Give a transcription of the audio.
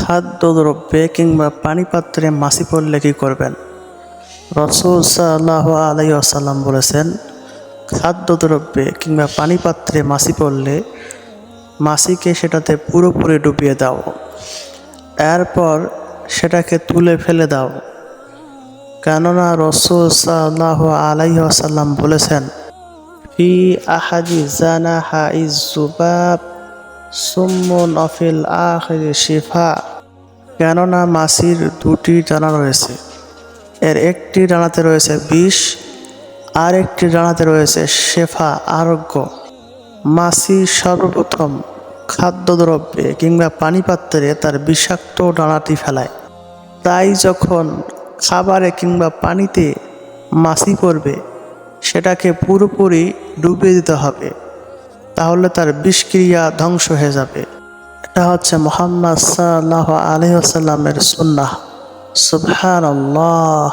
খাদ্যদ্রব্যে কিংবা পানি পাত্রে মাছি পড়লে কি করবেন। রসুল সাল্লাহ আলাই আসাল্লাম বলেছেন, খাদ্যদ্রব্যে কিংবা পানি পাত্রে মাছি পড়লে মাছিকে সেটাতে পুরোপুরি ডুবিয়ে দাও। এরপর সেটাকে তুলে ফেলে দাও। কেননা রসুল সাল্লাহ আলাই আসাল্লাম বলেছেন, ফি আহাদি জানা হা ইজুবাব সুম্মন অফিল আখির শিফা। কেননা মাসির দুটি ডানা রয়েছে। এর একটি ডানাতে রয়েছে বিষ, আর একটি ডানাতে রয়েছে শেফা আরোগ্য। মাছি সর্বপ্রথম খাদ্যদ্রব্যে কিংবা পানি পাত্রে তার বিষাক্ত ডানাটি ফেলায়। তাই যখন খাবারে কিংবা পানিতে মাছি পড়বে, সেটাকে পুরোপুরি ডুবিয়ে দিতে হবে। তাহলে তার বিষক্রিয়া ধ্বংস হয়ে যাবে। এটা হচ্ছে মোহাম্মদ সাল্লাহ আলহিহাসাল্লামের সুন্নাহ। সুবহান আল্লাহ